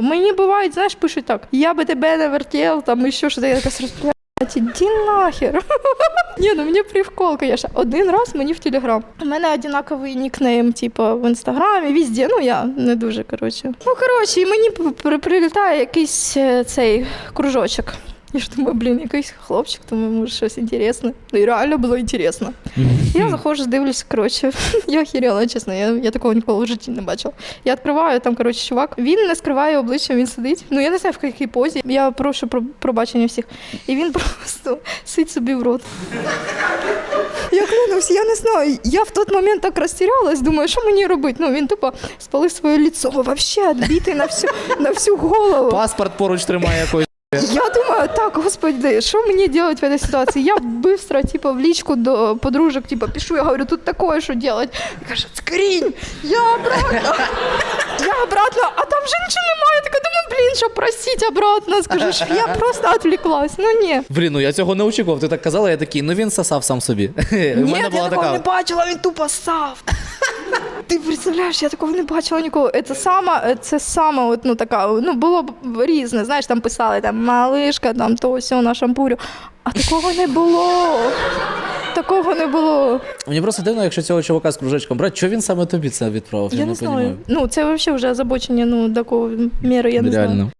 Мені бувають, знаєш, пишуть так: я би тебе не вертів, там і що що я якась розпля. Іди нахер. Ні, ну мені прикол, конечно. Один раз мені в Телеграм. У мене однаковий нікнейм, типу, в інстаграмі, везде. Ну я не дуже коротше. Ну коротше, і мені при- прилітає якийсь е, цей кружочок. Я ж думаю, блін, якийсь хлопчик, думаю, може щось інтересне. Ну і реально було інтересно. Я заходжу, дивлюсь, коротше, я охерела, чесно, я, я такого ніколи в житті не бачила. Я відкриваю, там, коротше, чувак, він не скриває обличчя, він сидить. Ну я не знаю, в якій позі. Я прошу про пробачення всіх. І він просто сить собі в рот. Я клянусь, я не знаю. Я в той момент так розтірялась, думаю, що мені робити? Ну він тупо спалив своє лицо, вообще відбитий на всю, на всю голову. Паспорт поруч тримає якось. Я думаю, так, господи, что мне делать в этой ситуации? Я быстро, типа, в личку до подружек, типа, пишу, я говорю, тут такое, что делать? И кажется, скринь, я обратно, я обратно, а там жінки немає. Така что просить обратно, скажу, що я просто отвлеклась, ну ні. Блін, ну я цього не очікував. Ти так казала, я такий, ну він сосав сам собі. У Ні, мене я була такого не бачила, він тупо сав. Ти представляєш, я такого не бачила ніколи. Це саме, це саме, от, ну така, ну було б різне. Знаєш, там писали там малишка, там то сьо на шампурю. А такого не було. Такого не було. Мені просто дивно, якщо цього чувака з кружечком брати, чого він саме тобі це відправив? Я, не не знаю. розумію. Ну, це взагалі вже озабочення, ну, такого міри, я не знаю. Реально.